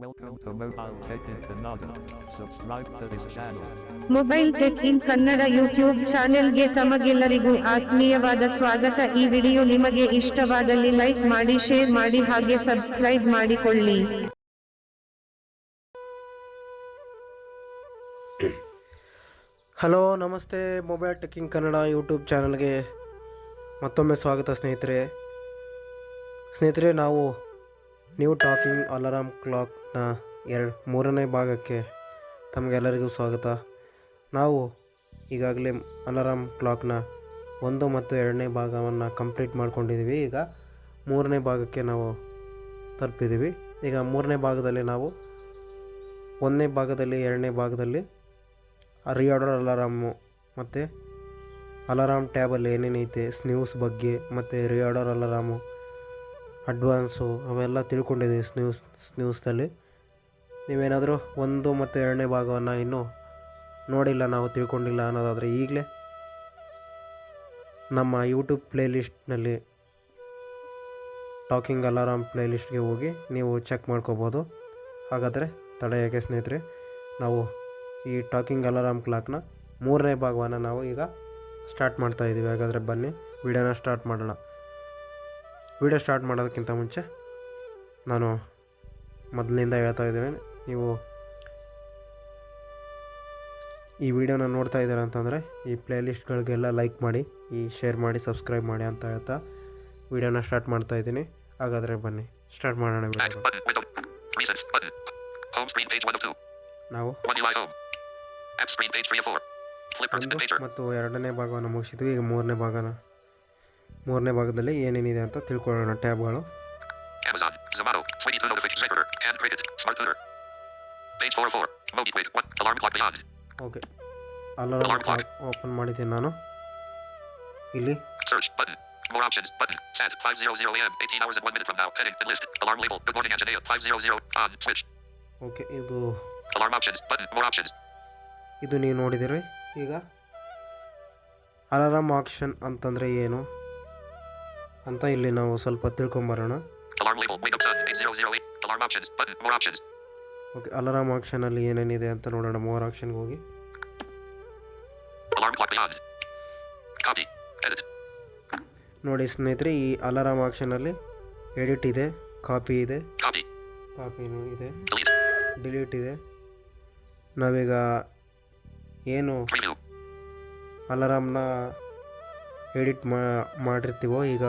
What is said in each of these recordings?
Welcome to Mobile Tech in Kannada. Subscribe to this channel. Mobile tech in Kannada YouTube ಚಾನೆಲ್ಗೆ ತಮಗೆಲ್ಲರಿಗೂ ಆತ್ಮೀಯವಾದ ಸ್ವಾಗತ ಈ ವಿಡಿಯೋ ನಿಮಗೆ ಇಷ್ಟವಾದಲ್ಲಿ ಲೈಕ್ ಮಾಡಿ ಶೇರ್ ಮಾಡಿ ಹಾಗೆ ಸಬ್ಸ್ಕ್ರೈಬ್ ಮಾಡಿಕೊಳ್ಳಿ ಹಲೋ ನಮಸ್ತೆ ಮೊಬೈಲ್ ಟೆಕ್ಕಿಂಗ್ ಕನ್ನಡ ಯೂಟ್ಯೂಬ್ ಚಾನಲ್ಗೆ ಮತ್ತೊಮ್ಮೆ ಸ್ವಾಗತ ಸ್ನೇಹಿತರೆ ಸ್ನೇಹಿತರೆ ನಾವು ನ್ಯೂ ಟಾಕಿಂಗ್ ಅಲಾರಾಮ್ ಕ್ಲಾಕ್ನ ಎರಡು, ಮೂರನೇ ಭಾಗಕ್ಕೆ ತಮಗೆಲ್ಲರಿಗೂ ಸ್ವಾಗತ. ನಾವು ಈಗಾಗಲೇ ಅಲಾರಾಮ್ ಕ್ಲಾಕ್ನ ಒಂದು ಮತ್ತು ಎರಡನೇ ಭಾಗವನ್ನು ಕಂಪ್ಲೀಟ್ ಮಾಡ್ಕೊಂಡಿದ್ದೀವಿ ಈಗ ಮೂರನೇ ಭಾಗಕ್ಕೆ ನಾವು ತಲುಪಿದ್ದೀವಿ ಈಗ ಮೂರನೇ ಭಾಗದಲ್ಲಿ ನಾವು ಒಂದನೇ ಭಾಗದಲ್ಲಿ, ಎರಡನೇ ಭಾಗದಲ್ಲಿ ರಿಆರ್ಡರ್ ಅಲಾರಾಮು ಮತ್ತು ಅಲಾರಾಮ್ ಟ್ಯಾಬಲ್ಲಿ ಏನೇನೈತೆ ಸ್ನ್ಯೂಸ್ ಬಗ್ಗೆ ಮತ್ತು ರಿಆರ್ಡರ್ ಅಲಾರಾಮು ಅಡ್ವಾನ್ಸು ಅವೆಲ್ಲ ತಿಳ್ಕೊಂಡಿದ್ದೀವಿ ಸ್ನ್ಯೂಸ್ ಸ್ನ್ಯೂಸ್ನಲ್ಲಿ ನೀವೇನಾದರೂ ಒಂದು ಮತ್ತು ಎರಡನೇ ಭಾಗವನ್ನು ಇನ್ನೂ ನೋಡಿಲ್ಲ, ನಾವು ತಿಳ್ಕೊಂಡಿಲ್ಲ ಅನ್ನೋದಾದರೆ ಈಗಲೇ ನಮ್ಮ ಯೂಟ್ಯೂಬ್ ಪ್ಲೇಲಿಸ್ಟ್ನಲ್ಲಿ ಟಾಕಿಂಗ್ ಅಲಾರಾಮ್ ಪ್ಲೇಲಿಸ್ಟ್ಗೆ ಹೋಗಿ ನೀವು ಚೆಕ್ ಮಾಡ್ಕೋಬೋದು. ಹಾಗಾದರೆ ತಡೆಯೋಕೆ ಯಾಕೆ ಸ್ನೇಹಿತರೆ, ನಾವು ಈ ಟಾಕಿಂಗ್ ಅಲಾರಾಮ್ ಕ್ಲಾಕ್ನ ಮೂರನೇ ಭಾಗವನ್ನು ನಾವು ಈಗ ಸ್ಟಾರ್ಟ್ ಮಾಡ್ತಾ ಇದ್ದೀವಿ ಹಾಗಾದರೆ ಬನ್ನಿ, ವಿಡಿಯೋನ ಸ್ಟಾರ್ಟ್ ಮಾಡೋಣ. ವಿಡಿಯೋ ಸ್ಟಾರ್ಟ್ ಮಾಡೋದಕ್ಕಿಂತ ಮುಂಚೆ ನಾನು ಮೊದಲಿನಿಂದ ಹೇಳ್ತಾ ಇದ್ದೀನಿ ನೀವು ಈ ವಿಡಿಯೋನ ನೋಡ್ತಾ ಇದ್ದೀರ ಅಂತಂದರೆ ಈ ಪ್ಲೇಲಿಸ್ಟ್ಗಳಿಗೆಲ್ಲ ಲೈಕ್ ಮಾಡಿ ಈ ಶೇರ್ ಮಾಡಿ ಸಬ್ಸ್ಕ್ರೈಬ್ ಮಾಡಿ ಅಂತ ಹೇಳ್ತಾ ವಿಡಿಯೋನ ಸ್ಟಾರ್ಟ್ ಮಾಡ್ತಾ ಇದ್ದೀನಿ. ಹಾಗಾದರೆ ಬನ್ನಿ ಸ್ಟಾರ್ಟ್ ಮಾಡೋಣ. ನಾವು. ಮತ್ತು ಎರಡನೇ ಭಾಗವನ್ನು ಮುಗಿಸಿದ್ವಿ ಈಗ ಮೂರನೇ ಭಾಗನ ಮೂರನೇ ಭಾಗದಲ್ಲಿ ಏನೇನಿದೆ ಅಂತ ತಿಳ್ಕೊಳ್ಳೋಣ ಟ್ಯಾಬ್ಗಳು. ಓಕೆ ಅಲಾರಾಮ್ ಕ್ಲಾಕ್ ಓಪನ್ ಮಾಡಿದ್ದೀನಿ ನಾನು. ಇಲ್ಲಿ. Search button more options button set 500 am 18 hours and 1 minute from now. Heading list. Alarm label. Good morning engineer 500 on. Switch. Okay ಇದು alarm options button more options ಇದು ನೀವು ನೋಡಿದಿರಿ. ಈಗ. Alarm action ಅಂತಂದ್ರೆ ಏನು? ಅಂತ ಇಲ್ಲಿ ನಾವು ಸ್ವಲ್ಪ ತಿಳ್ಕೊಂಬರೋಣ Alarm label. Wake up sun. 8008. Alarm options. Button. More options. Okay alarm ಆಕ್ಷನಲ್ಲಿ ಏನೇನಿದೆ ಅಂತ ನೋಡೋಣ ಮೋರ್ ಆಕ್ಷನ್ಗೆ ಹೋಗಿ. ನೋಡಿ ಸ್ನೇಹಿತರೆ ಈ ಅಲಾರಾಮ್ ಆಕ್ಷನಲ್ಲಿ ಎಡಿಟ್ ಇದೆ ಕಾಪಿ ಇದೆ ಕಾಪಿ ಕಾಪಿನೂ ಇದೆ ಡಿಲೀಟ್ ಇದೆ ನಾವೀಗ ಏನು. ಅಲಾರಾಮ್ನ ಎಡಿಟ್ ಮಾಡಿರ್ತೀವೋ ಈಗ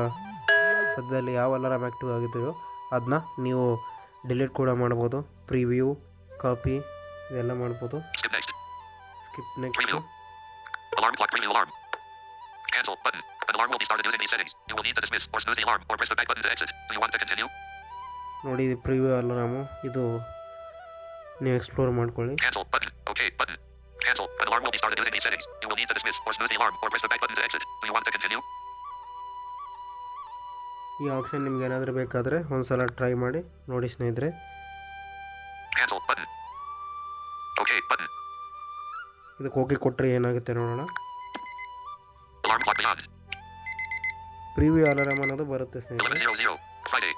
ಸದ್ಯದಲ್ಲಿ ಯಾವ ಅಲಾರಾಮ್ ಆ್ಯಕ್ಟಿವ್ ಆಗಿದ್ದೀವೋ ಅದನ್ನ ನೀವು ಡಿಲೀಟ್ ಕೂಡ ಮಾಡ್ಬೋದು. ಪ್ರಿವ್ಯೂ ಕಾಪಿ ಇದೆಲ್ಲ ಮಾಡ್ಬೋದು. ಸ್ಕಿಪ್ ನೋಡಿ ಇದು ಪ್ರಿವ್ಯೂ ಅಲಾರಾಮು ಇದು ನೀವು ಎಕ್ಸ್ಪ್ಲೋರ್ ಮಾಡ್ಕೊಳ್ಳಿ. need to dismiss or snooze the alarm or press the back button to exit. Do you want to continue? ಈ ಆಪ್ಷನ್ ನಿಮ್ಗೆ ಏನಾದರೂ ಬೇಕಾದರೆ ಒಂದ್ಸಲ ಟ್ರೈ ಮಾಡಿ. ನೋಡಿ ಸ್ನೇಹಿತರೆ. ಇದಕ್ಕೆ ಹೋಗಿ ಕೊಟ್ಟರೆ ಏನಾಗುತ್ತೆ ನೋಡೋಣ. ಪ್ರಿವ್ಯೂ ಅಲಾರಾಮ್ ಅನ್ನೋದು ಬರುತ್ತೆ ಸ್ನೇಹಿತರೆ.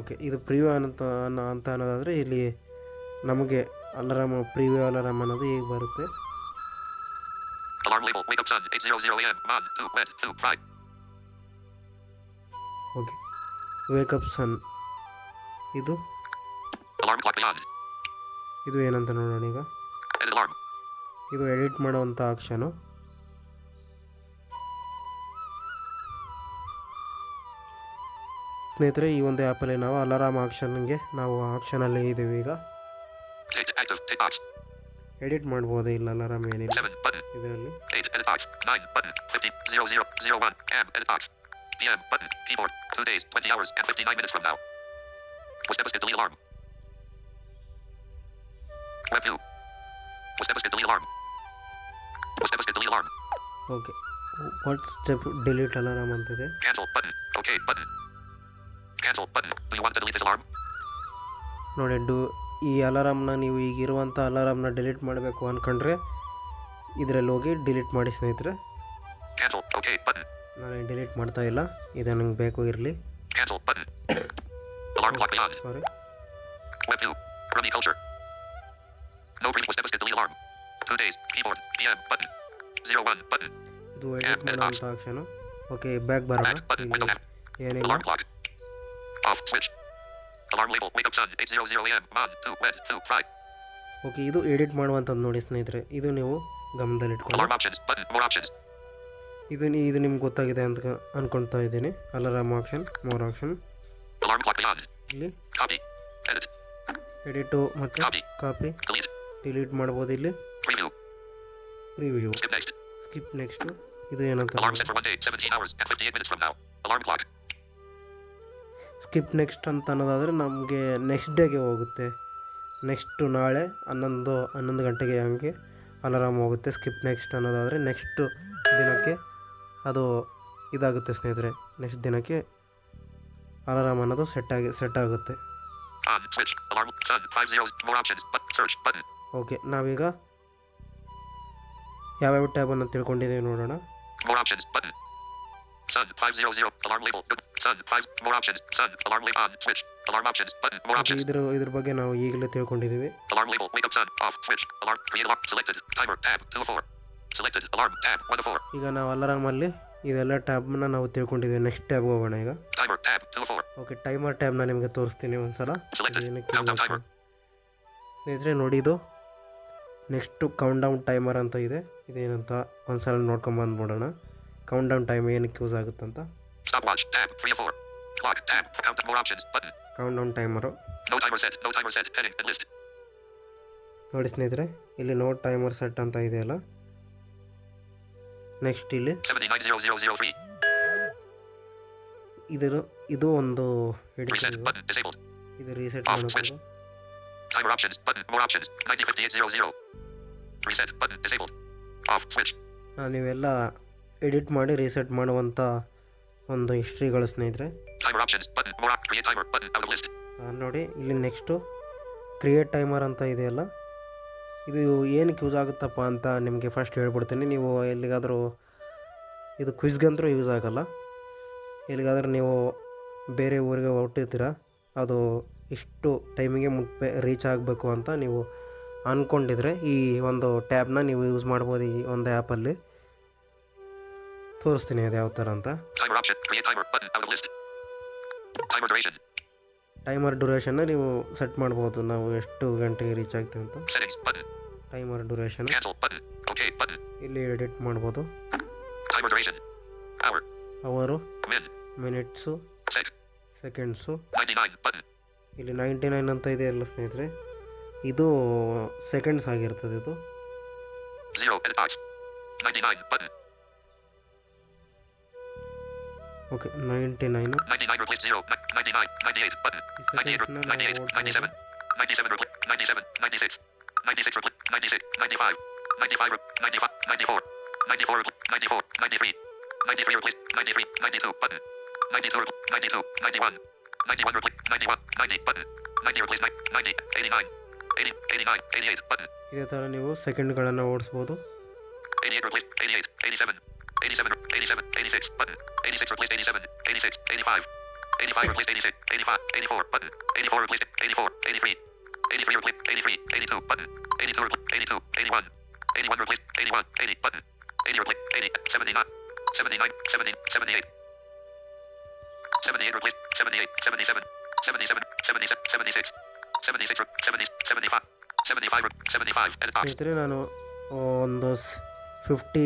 ಓಕೆ ಇದು ಪ್ರಿವ್ಯೂ ಅಂತ ಅನ್ನೋದಾದರೆ ಇಲ್ಲಿ ನಮಗೆ ಅಲಾರಾಮ್ ಪ್ರಿವ್ಯೂ ಅಲಾರಾಮ್ ಅನ್ನೋದು ಈಗ ಬರುತ್ತೆ Alarm label. Wake up sun. 800 a.m. Mon. 2. Wet. 2. Fry. Okay wake up Sun ಇದು. ಇದು ಏನಂತ ನೋಡೋಣ ಈಗ ಇದು ಎಡಿಟ್ ಮಾಡುವಂಥ ಆಕ್ಷನು ಸ್ನೇಹಿತರೆ ಈ ಒಂದು ಆ್ಯಪಲ್ಲಿ ನಾವು ಅಲಾರಾಮ್ ಆಕ್ಷನ್ಗೆ ನಾವು ಆಕ್ಷನಲ್ಲಿ ಇದ್ದೀವಿ ಈಗ box. ಎಡಿಟ್ ಮಾಡ್ಬೋದು ಇಲ್ಲ ಅಲಾರಾಮ್ ಏನಿಲ್ಲ 7. Button. ಇದರಲ್ಲಿ 8. Edit box. 9. Button. 50. 0 0 0 1. Cam. Edit box. PM. Button. Keyboard. 2 days. 20 hours and 59 minutes from now. Was devastated delete alarm. Web view. Was devastated delete alarm. Was devastated delete alarm. Okay what step delete alarm ಅಂತಿದೆ Cancel. Button. Okay. Button. Cancel. Button. Do you want to delete this alarm? ನೋಡಿ ಡು ಈ ಅಲಾರಾಮ್ನ ನೀವು ಈಗಿರುವಂಥ ಅಲಾರಾಮ್ನ delete ಮಾಡಬೇಕು ಅಂದ್ಕೊಂಡ್ರೆ ಇದರಲ್ಲಿ ಹೋಗಿ ಡಿಲೀಟ್ ಮಾಡಿ ಸ್ನೇಹಿತರೆ. ನಾನು ಡಿಲೀಟ್ ಮಾಡ್ತಾ ಇಲ್ಲ. ಇದು ನನಗೆ ಬೇಕು ಇರಲಿ. ಓಕೆ ಬ್ಯಾಕ್ ಬರೋಣ. ಏನಿಲ್ಲ. 800 AM, ಓಕೆ ಇದು ಎಡಿಟ್ ಮಾಡುವಂಥದ್ದು ನೋಡಿ ಸ್ನೇಹಿತರೆ. ಇದು ನೀವು ಗಮನದಲ್ಲಿಟ್ಕೊಂಡು ಇದು ನೀ ಇದು ನಿಮ್ಗೆ ಗೊತ್ತಾಗಿದೆ ಅಂತ ಅನ್ಕೊಳ್ತಾ ಇದ್ದೀನಿ. ಅಲರಾಮ್ ಆಪ್ಷನ್ ಮೋರ್ ಆಪ್ಷನ್ ಇಲ್ಲಿ. ಎಡಿಟು ಮತ್ತು ಕಾಪಿ ಡಿಲೀಟ್ ಮಾಡ್ಬೋದು ಇಲ್ಲಿ. ಪ್ರಿವ್ಯೂ ಸ್ಕಿಪ್ ನೆಕ್ಸ್ಟು ಇದು ಏನಂತ ಸ್ಕಿಪ್ ನೆಕ್ಸ್ಟ್ ಅಂತ ಅನ್ನೋದಾದರೆ ನಮಗೆ ನೆಕ್ಸ್ಟ್ ಡೇಗೆ ಹೋಗುತ್ತೆ ನೆಕ್ಸ್ಟು ನಾಳೆ ಹನ್ನೊಂದು ಹನ್ನೊಂದು ಗಂಟೆಗೆ ಹಂಗೆ ಅಲಾರಾಮ್ ಹೋಗುತ್ತೆ ಸ್ಕಿಪ್ ನೆಕ್ಸ್ಟ್ ಅನ್ನೋದಾದರೆ ನೆಕ್ಸ್ಟು ದಿನಕ್ಕೆ ಅದು ಇದಾಗುತ್ತೆ ಸ್ನೇಹಿತರೆ ನೆಕ್ಸ್ಟ್ ದಿನಕ್ಕೆ ಅಲಾರಾಮ್ ಅನ್ನೋದು ಸೆಟ್ ಆಗಿ ಸೆಟ್ ಆಗುತ್ತೆ. ಓಕೆ ನಾವೀಗ ಯಾವ್ಯಾವ ಟ್ಯಾಬನ್ನು ತಿಳ್ಕೊಂಡಿದ್ದೀವಿ ನೋಡೋಣ. Sun. 500. Alarm label. Sun. 5. More options. Sun. Alarm label. On. Switch. Alarm options. Button. More options. ಇದರ ಇದರ ಬಗ್ಗೆ ನಾವು ಈಗಲೇ ತಿಳ್ಕೊಂಡಿದ್ದೀವಿ Alarm label. Wake up sun. Off. Switch. Alarm. Create alarm. Selected. Timer. Tab. 2 of 4. Selected. Alarm. Tab. 1 of 4. ಈಗ ನಾವು ಅಲಾರಾಮಲ್ಲಿ ಇದೆಲ್ಲ ಟ್ಯಾಬ್ನ ನಾವು ತಿಳ್ಕೊಂಡಿದ್ದೀವಿ next ಟ್ಯಾಬ್ಗೆ ಹೋಗೋಣ ಈಗ Timer. Tab. 2 of 4. Okay timer ಟ್ಯಾಬ್ನ ನಿಮಗೆ ತೋರಿಸ್ತೀನಿ ಒಂದ್ಸಲ. ಸ್ನೇಹಿತರೆ ನೋಡಿ ಇದು ನೆಕ್ಸ್ಟು ಕೌಂಟ್ ಡೌನ್ ಟೈಮರ್ ಅಂತ ಇದೆ ಇದೇನಂತ ಒಂದ್ಸಲ ನೋಡ್ಕೊಂಬಂದ್ಬಿಡೋಣ ಕೌಂಟ್ ಡೌನ್ ಟೈಮ್ ಏನಕ್ಕೆ ಯೂಸ್ ಆಗುತ್ತೆ ಅಂತ ಕೌಂಟ್ ಟ್ಯಾಪ್ ಡೌನ್ ಟೈಮರ್ ನೋಡಿ ಸ್ನೇಹಿತರೆ ಇಲ್ಲಿ ನೋಟ್ ಟೈಮರ್ ಸೆಟ್ ಅಂತ ಇದೆ ಅಲ್ಲ? ನೆಕ್ಸ್ಟ್ ಇಲ್ಲಿ. ಇದರ ಇದು ಒಂದು ಇದು. ರೀಸೆಟ್ ಬೋಡ್ ಆಪ್ಷನ್ಸ್ ಆಪ್ಷನ್ಸ್ ನೀವೆಲ್ಲ ಎಡಿಟ್ ಮಾಡಿ ರೀಸೆಟ್ ಮಾಡುವಂಥ ಒಂದು ಹಿಸ್ಟ್ರಿಗಳು ಸ್ನೇಹಿತರೆ. ನೋಡಿ ಇಲ್ಲಿ ನೆಕ್ಸ್ಟು ಕ್ರಿಯೇಟ್ ಟೈಮರ್ ಅಂತ ಇದೆಯಲ್ಲ ಇದು ಏನಕ್ಕೆ ಯೂಸ್ ಆಗುತ್ತಪ್ಪ ಅಂತ ನಿಮಗೆ ಫಸ್ಟ್ ಹೇಳ್ಬಿಡ್ತೀನಿ. ನೀವು ಎಲ್ಲಿಗಾದರೂ ಇದು ಕ್ವಿಜ್ಗಂತರೂ ಯೂಸ್ ಆಗಲ್ಲ. ಎಲ್ಲಿಗಾದ್ರೂ ನೀವು ಬೇರೆ ಊರಿಗೆ ಹೊರಟಿರ್ತೀರ ಅದು ಇಷ್ಟು ಟೈಮಿಗೆ ಮುಟ್ಬೇ ರೀಚ್ ಆಗಬೇಕು ಅಂತ ನೀವು ಅಂದ್ಕೊಂಡಿದ್ರೆ ಈ ಒಂದು ಟ್ಯಾಬ್ನ ನೀವು ಯೂಸ್ ಮಾಡ್ಬೋದು ಈ ಒಂದು ಆ್ಯಪಲ್ಲಿ ತೋರಿಸ್ತೀನಿ ಅದು ಯಾವ ಥರ ಅಂತ. ಟೈಮರ್ ಡ್ಯೂರೇಷನ್ ನೀವು ಸೆಟ್ ಮಾಡ್ಬೋದು. ನಾವು ಎಷ್ಟು ಗಂಟೆಗೆ ರೀಚ್ ಆಗ್ತೀವಿ ಅಂತ. ಟೈಮರ್ ಡ್ಯೂರೇಷನ್ ಇಲ್ಲಿ ಎಡಿಟ್ ಮಾಡ್ಬೋದು. ಅವರು ಮಿನಿಟ್ಸು ಸೆಕೆಂಡ್ಸು ಇಲ್ಲಿ ನೈಂಟಿ ನೈನ್ ಅಂತ ಇದೆ ಎಲ್ಲ ಸ್ನೇಹಿತರೆ. ಇದು ಸೆಕೆಂಡ್ಸ್ ಆಗಿರ್ತದೆ ಇದು. Zero. Edit box. 99. Button. Okay ninety nine 99 replace zero. Ni- 99. 98. Button. ಈ 98. ಸೆಕೆಂಡ್ಸ್ನ re- ನಾವು 98. ಓಡ್ತಾ 97. 97. Replace. 97. 96. 96. Replace. 96. 95. 95. re- 95. 94. 94. repl- 94. 93. 93. Replace. 93. 92. Button. 92. repl- 92. 91. 91. Replace. 91. 90. Button. 90. Replace. ni- 90. 89. 80. 89. 88. Button. ಇದೇ ಥರ ನೀವು ಸೆಕೆಂಡ್ಗಳನ್ನು ಓಡಿಸ್ಬೋದು 88 replace 88, 87, 87, 87, 86, button, 86 replace 87, 86, 85, 85 replace 86, 85, 84, button, 84 replace 84, 83, 83 replace 83, 82, button, 82 replace 82, 81, 81 replace 81, 80, button, 80 replace 80, 79, 79, 70, 78, 78 replace 78, 77, 77, 77, 76, 76, re- 70, 75, 75, re- 75, edit box. ಸ್ನೇಹಿತರೆ ನಾನು ಒಂದು fifty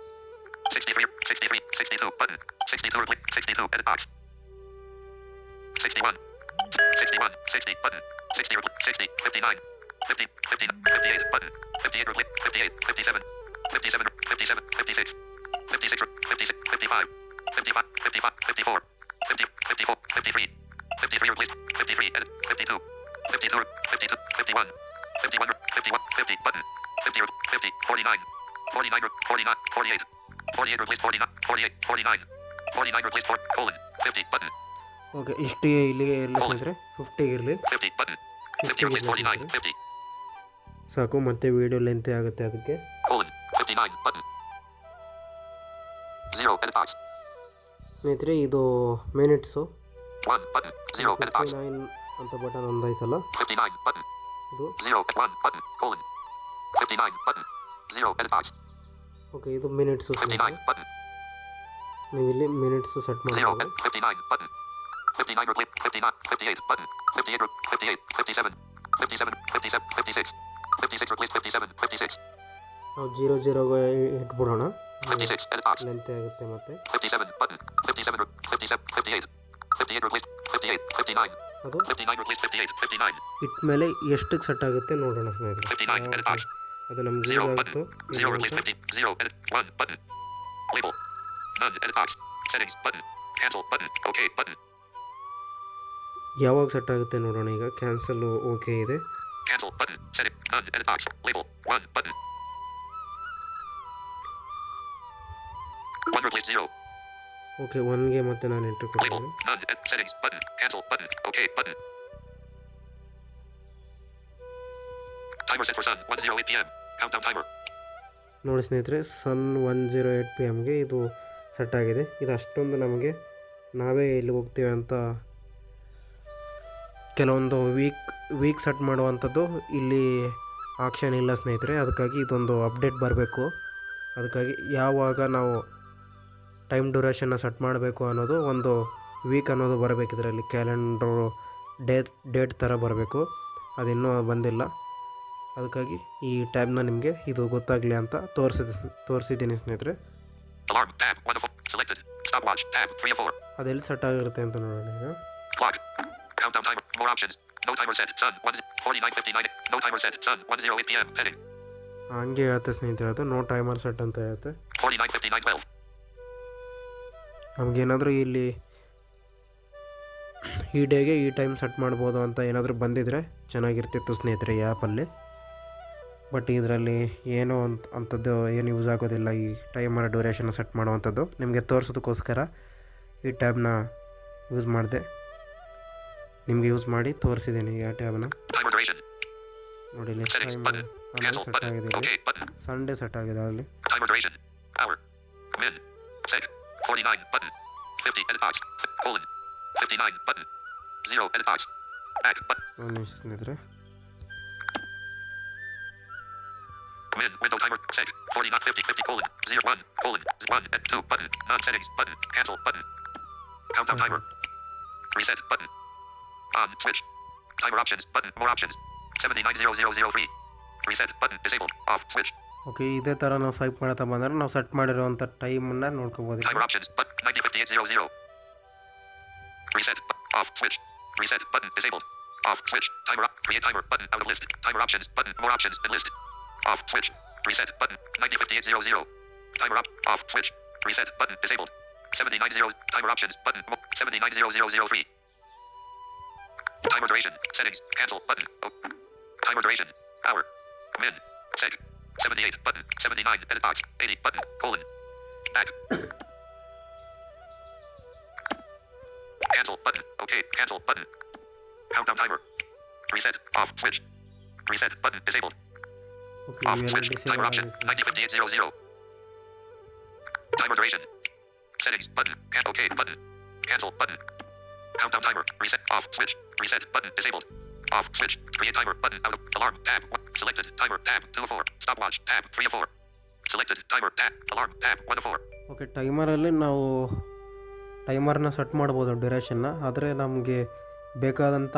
63, 63, 63, 62, button, 62, replace, 62, edit box. 61, 61, 60, button, 60, 60, 59, 50, 50, 58, button, 58, replace, 58, 57, 57, 48 replaced 49, 48, 49, 49 replace 4, colon, 50, button, okay ಇಷ್ಟು ಇಲ್ಲಿಗೆ ಇರಲಿ ಸ್ನೇಹಿತರೆ ಫಿಫ್ಟಿಗೆ ಇರಲಿ 50, button, 50 replaced 49, 50, ಸಾಕು ಮತ್ತೆ ವೀಡಿಯೋ ಲೆಂತೆ ಆಗುತ್ತೆ ಅದಕ್ಕೆ colon, 59, button, 0, edit box, ಸ್ನೇಹಿತರೆ ಇದು minutes 1, button, 0, edit box, nine ಅಂತ ಬಟನ್ ಒಂದಾಯ್ತಲ್ಲ 59, button, ಇದು 0, 1, button, colon, 59, button, 0, edit box, okay ಇದು ಮಿನಿಟ್ಸ್ ಪ್ರತಿ ಆಗಿ ಪಾತ್ರೆ ಎಲ್ಲ ಮಿನಿಟ್ಸು ಸೆಟ್ ಮನೆ ಹೋಗೋದ್ ಕಟೀನಾ ಆಗಿ ಪಾರ್ಕ್ ಪ್ರತಿಭಾ ಯುಟಿಲಿ ಪ್ರತಿನ ಕತಿ ಆಯಿತು ಪದ್ದು ಪ್ರತಿಯೇ ರೋಡ್ ಪ್ರತಿ ಪ್ರತಿಸೆ ಬೆನ್ ಪ್ರತಿಸೆ ಬೆನ್ ಪ್ರತಿಶತ ಪ್ರತಿಸೆಕ್ಸ್ ಪ್ರತಿಷ್ಠ ಯುಡ್ಲಿಸ್ ಪ್ರತಿಸಬೆ ಪ್ರತಿ ಸೈಜ್ ಜೀರೋ ಜೀರೋ ಐ ಏಯ್ಟ್ ಪುರಾಣ ಪ್ರತಿಶ ಬದುಪಾದ ತತಿಜ ಇಟ್ಮೇಲೆ ಎಷ್ಟಕ್ಕೆ ಸೆಟ್ ಆಗುತ್ತೆ ನೋಡೋಣ ಕಟೀನಾ ಅದು ನಮ್ಗೆ 0, ಯೂಸ್ button, ಆಗುತ್ತೋ 0, ಇಲ್ಲ replace ಅಂತ 50, 0, edit, 1, button, label, none, edit box, settings, button, cancel, button, okay, button, ಯಾವಾಗ ಸೆಟ್ ಆಗುತ್ತೆ ನೋಡೋಣ ಈಗ ಕ್ಯಾನ್ಸಲ್ ಓಕೆ ಇದೆ cancel, button, setting, none, edit box, label, 1, button, 1, replace 0, okay ಒನ್ಗೆ ಮತ್ತೆ ನಾನು ಎಂಟ್ರಿ. ಕೊಡ್ತೀನಿ None. Ed- Settings. Button. Cancel. Button. OK. Button. Timer set for sun. 108 p.m. Countdown ನೋಡಿ ಸ್ನೇಹಿತರೆ Sun one zero eight P ಎಮ್ಗೆ ಇದು set ಆಗಿದೆ ಇದು ಅಷ್ಟೊಂದು ನಮಗೆ ನಾವೇ ಇಲ್ಲಿ ಹೋಗ್ತೀವಿ ಅಂತ ಕೆಲವೊಂದು ವೀಕ್ ವೀಕ್ ಸೆಟ್ ಮಾಡುವಂಥದ್ದು ಇಲ್ಲಿ ಆಕ್ಷನ್ ಇಲ್ಲ ಸ್ನೇಹಿತರೆ ಅದಕ್ಕಾಗಿ ಇದೊಂದು ಅಪ್ಡೇಟ್ ಬರಬೇಕು ಅದಕ್ಕಾಗಿ ಯಾವಾಗ ನಾವು ಟೈಮ್ ಡ್ಯೂರೇಷನ್ನ ಸೆಟ್ ಮಾಡಬೇಕು ಅನ್ನೋದು ಒಂದು ವೀಕ್ ಅನ್ನೋದು ಬರಬೇಕು ಇದರಲ್ಲಿ ಕ್ಯಾಲೆಂಡ್ರು ಡೇಟ್ ಡೇಟ್ ಥರ ಬರಬೇಕು ಅದಿನ್ನೂ ಬಂದಿಲ್ಲ ಅದಕ್ಕಾಗಿ ಈ ಟ್ಯಾಬ್ನ ನಿಮಗೆ ಇದು ಗೊತ್ತಾಗಲಿ ಅಂತ ತೋರಿಸಿದ ತೋರಿಸಿದ್ದೀನಿ ಸ್ನೇಹಿತರೆ Alarm. Tab. 1 of 4. Selected. Stopwatch. Tab. 3 of 4. ಅದೆಲ್ಲಿ ಸೆಟ್ ಆಗಿರುತ್ತೆ ಅಂತ ನೋಡೋಣ ಈಗ Clock. Countdown timer. More options. No timer set. Sun. 1. 49.59. No timer set. Sun. 108 p.m. Heading. ಹಂಗೆ ಹೇಳುತ್ತೆ ಸ್ನೇಹಿತರೆ ಅದು ನೋ ಟೈಮರ್ ಸೆಟ್ ಅಂತ ಹೇಳುತ್ತೆ 49.59. 12. ನಮಗೇನಾದರೂ ಇಲ್ಲಿ ಈ ಡೇಗೆ ಈ ಟೈಮ್ ಸೆಟ್ ಮಾಡ್ಬೋದು ಅಂತ ಏನಾದರೂ ಬಂದಿದ್ರೆ ಚೆನ್ನಾಗಿರ್ತಿತ್ತು ಸ್ನೇಹಿತರೆ ಈ ಆ್ಯಪಲ್ಲಿ ಬಟ್ ಇದರಲ್ಲಿ ಏನು ಅಂತ ಅಂಥದ್ದು ಏನು ಯೂಸ್ ಆಗೋದಿಲ್ಲ. ಈ ಟೈಮರ್ ಡ್ಯೂರೇಷನ್ ಸೆಟ್ ಮಾಡುವಂಥದ್ದು. ನಿಮಗೆ ತೋರಿಸೋದಕ್ಕೋಸ್ಕರ ಈ ಟ್ಯಾಬ್ನ ಯೂಸ್ ಮಾಡಿದೆ. ನಿಮಗೆ ಯೂಸ್ ಮಾಡಿ ತೋರಿಸಿದ್ದೀನಿ ಈ ಟ್ಯಾಬ್ನ. ನೋಡಿ. ಸೆಟ್. ಆಗಿದೆ. ಸಂಡೇ ಸೆಟ್ ಆಗಿದೆ ಅಲ್ಲಿ. ಒಂದು ನಿಮಿಷ Hour. Min. Window timer. Seg. 40 not 50. 50 colon. 0 1. Colon. 1. And 2. Button. Non settings. Button. Cancel. Button. Countdown timer. Reset. Button. On. Switch. Timer options. Button. More options. 790003. Reset. Button. Disabled. Off. Switch. Okay ಇದೇ ಥರ ನಾವು swipe ಮಾಡ್ತಾ ಬಂದರೆ ನಾವು set ಮಾಡಿರೋವಂಥ ಟೈಮನ್ನು ನೋಡ್ಕೋಬೋದು Timer options. But 905800. Reset. Bu- off. Switch. Reset. Button. Disabled. Off. Switch. Timer up. Create timer. Button. Out of list. Timer options. Button. More options. off. Switch. Reset. Button. 905800. Timer up. Off. Switch. Reset. Button. Disabled. 790. Timer options. Button. Mo- 790003. Timer duration. Settings. Cancel. Button. Oh. Timer duration. Hour. Min. Seg. 78. Button. 79. Edit box. 80. Button. Colon. Back. Cancel button. Okay. Cancel button. Countdown timer. Reset. Off. Switch. Reset button disabled. Switch. Timer option. 905800. Timer duration. Settings button. Can- okay button. Cancel button. Countdown timer. Reset. Off. Switch. Reset button disabled. Off. Switch. Create timer button. Out of alarm. Tab. One. Selected. Timer. Tab. 2 of 4. Stopwatch. Tab. 3 of 4. Selected. Timer. Tab. Alarm. Tab. 1 of 4. Okay ಟೈಮರಲ್ಲಿ ನಾವು ಟೈಮರ್ನ set ಮಾಡ್ಬೋದು ಡ್ಯೂರೇಷನ್ನ ಆದರೆ ನಮಗೆ ಬೇಕಾದಂಥ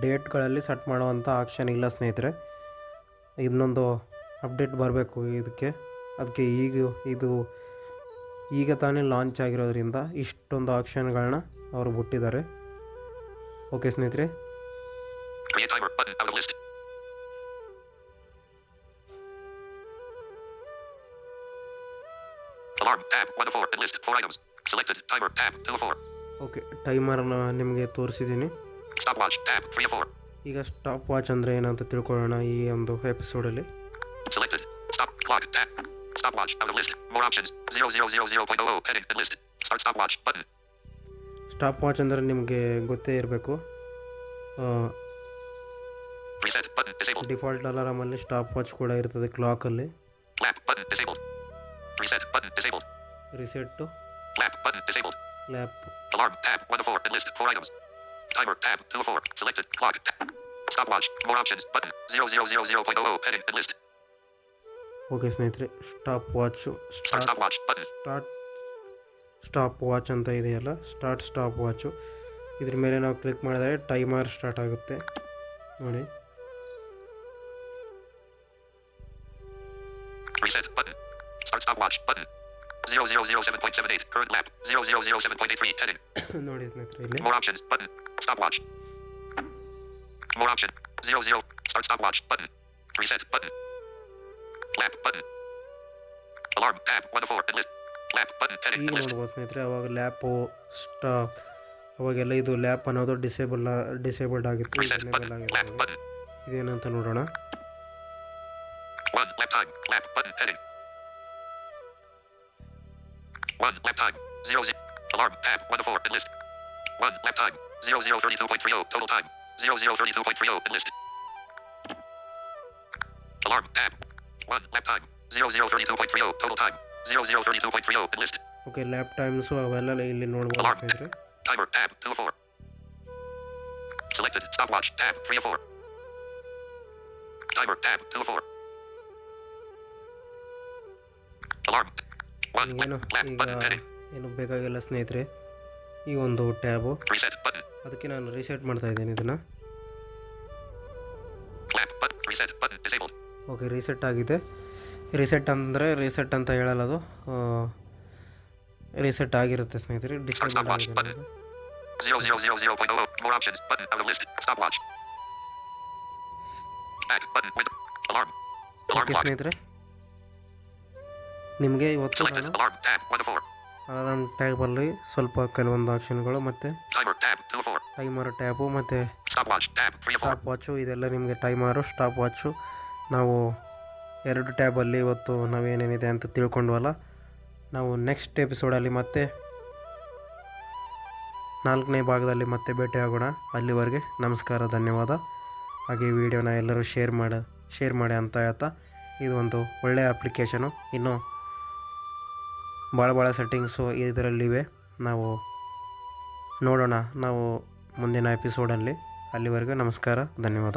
ಡೇಟ್ಗಳಲ್ಲಿ set ಮಾಡುವಂಥ option ಇಲ್ಲ ಸ್ನೇಹಿತರೆ ಇನ್ನೊಂದು ಅಪ್ಡೇಟ್ ಬರಬೇಕು ಇದಕ್ಕೆ ಅದಕ್ಕೆ ಈಗ ಇದು ಈಗ ತಾನೇ ಲಾಂಚ್ ಆಗಿರೋದ್ರಿಂದ ಇಷ್ಟೊಂದು ಆಪ್ಷನ್ಗಳನ್ನ ಅವರು ಬಿಟ್ಟಿದ್ದಾರೆ ಓಕೆ ಸ್ನೇಹಿತರೆ Create timer button out of list. Alarm tab 1 4 enlisted 4 items. Selected timer tab 2 4. Okay ಟೈಮರ್ನ ನಿಮಗೆ ತೋರಿಸಿದ್ದೀನಿ Stopwatch. Tab. 3 of 4. ಈಗ ಸ್ಟಾಪ್ ವಾಚ್ ಅಂದರೆ ಏನಂತ ತಿಳ್ಕೊಳ್ಳೋಣ ಈ ಒಂದು ಎಪಿಸೋಡಲ್ಲಿ Selected. Stop. Clock. Tap. Stopwatch. Out of list. More options. 0000.00. Heading. Enlisted. Start stopwatch. Button. Stopwatch ಅಂದರೆ ನಿಮಗೆ ಗೊತ್ತೇ ಇರಬೇಕು. ಡಿಫಾಲ್ಟ್ ಅಲಾರಾಮಲ್ಲಿ ಸ್ಟಾಪ್ ವಾಚ್ ಕೂಡ ಇರ್ತದೆ ಕ್ಲಾಕಲ್ಲಿ. Reset. Lap Alarm. Tab. 1 of 4. Enlisted. 4 items. Timer. Tab. 2 of 4. Selected. Clock. Tab. Stopwatch. More options. Button. 0000.00. Heading. Enlisted. Okay ಸ್ನೇಹಿತರೆ stopwatch start stopwatch ಅಂತ ಇದೆಯಲ್ಲ start stop watch ಇದ್ರ ಮೇಲೆ ನಾವು click ಮಾಡಿದರೆ timer start ಆಗುತ್ತೆ ನೋಡಿ Reset button. Start stopwatch button. 0007.78. Current lap. 0007.83. Heading. ನೋಡಿ ಸ್ನೇಹಿತರೆ ಇಲ್ಲಿ ಈಗ Enlisted. ನೋಡ್ಬೋದು ಸ್ನೇಹಿತರೆ ಅವಾಗ ಲ್ಯಾಪು ಸ್ಟಾಪ್ ಅವಾಗೆಲ್ಲ ಇದು ಲ್ಯಾಪ್ ಅನ್ನೋದು ಡಿಸೇಬಲ್ ಡಿಸೇಬಲ್ಡ್ ಆಗಿತ್ತು Reset ಡಿಸೇಬಲ್ button. Lap ಆಗಿರೋದು button. ಇದೇನಂತ ನೋಡೋಣ 1. Lap time. Lap button. Heading. 1. Lap time. 0. z- Alarm tab 1 of 4. Enlist. 1. Lap time. 0032.30. oh, Total time. 0032.30. oh, Enlisted. Alarm tab. 1. Lap time. 0032.30. oh, Total time. 0032.30. oh, Enlisted. Okay lap times ಅವೆಲ್ಲ ಇಲ್ಲಿ ನೋಡ್ಬೋದು Alarm. ಸ್ನೇಹಿತರೆ Timer tab 2 of 4. Selected. Stopwatch tab 304. Timer tab 2 of 4. Alarm. One. Lap button Edit. ಏನು ಬೇಕಾಗಿಲ್ಲ ಸ್ನೇಹಿತರೆ ಈ ಒಂದು tab ಅದಕ್ಕೆ ನಾನು ರೀಸೆಟ್ ಮಾಡ್ತಾ ಇದ್ದೇನೆ ಇದನ್ನು ಓಕೆ ರೀಸೆಟ್ ಆಗಿದೆ. ರೀಸೆಟ್ ಅಂದರೆ ರೀಸೆಟ್ ಅಂತ ಹೇಳಲ್ಲ ಅದು. ರೀಸೆಟ್ ಆಗಿರುತ್ತೆ ಸ್ನೇಹಿತರೆ ಡಿಸೇಬಲ್ ಆಗಿರೋದು. ಸ್ನೇಹಿತರೆ. ನಿಮಗೆ ಇವತ್ತು ಅಲಾರಾಮ್ ಟ್ಯಾಗ್ ಸ್ವಲ್ಪ ಕೆಲವೊಂದು ಆಪ್ಷನ್ಗಳು ಮತ್ತು ಟೈಮರ್ ಟ್ಯಾಪು ಮತ್ತು ಸ್ಟಾಪ್ ವಾಚು ಇದೆಲ್ಲ ನಿಮಗೆ ಟೈಮರು ಸ್ಟಾಪ್ ವಾಚು ನಾವು ಎರಡು ಟ್ಯಾಬಲ್ಲಿ ಇವತ್ತು ನಾವೇನೇನಿದೆ ಅಂತ ತಿಳ್ಕೊಂಡ್ವಲ್ಲ, ನಾವು ನೆಕ್ಸ್ಟ್ ಎಪಿಸೋಡಲ್ಲಿ ಮತ್ತೆ ನಾಲ್ಕನೇ ಭಾಗದಲ್ಲಿ ಮತ್ತೆ ಭೇಟಿಯಾಗೋಣ. ಅಲ್ಲಿವರೆಗೆ ನಮಸ್ಕಾರ, ಧನ್ಯವಾದ. ಹಾಗೆ ವಿಡಿಯೋನ ಎಲ್ಲರೂ ಶೇರ್ ಮಾಡ ಶೇರ್ ಮಾಡಿ ಅಂತ ಹೇಳ್ತಾ, ಇದು ಒಂದು ಒಳ್ಳೆಯ ಅಪ್ಲಿಕೇಶನು ಇನ್ನು ಭಾಳ ಭಾಳ ಸೆಟ್ಟಿಂಗ್ಸು ಇದರಲ್ಲಿವೆ. ನಾವು ನೋಡೋಣ, ನಾವು ಮುಂದಿನ ಎಪಿಸೋಡಲ್ಲಿ ಅಲ್ಲಿವರೆಗೂ ನಮಸ್ಕಾರ, ಧನ್ಯವಾದ.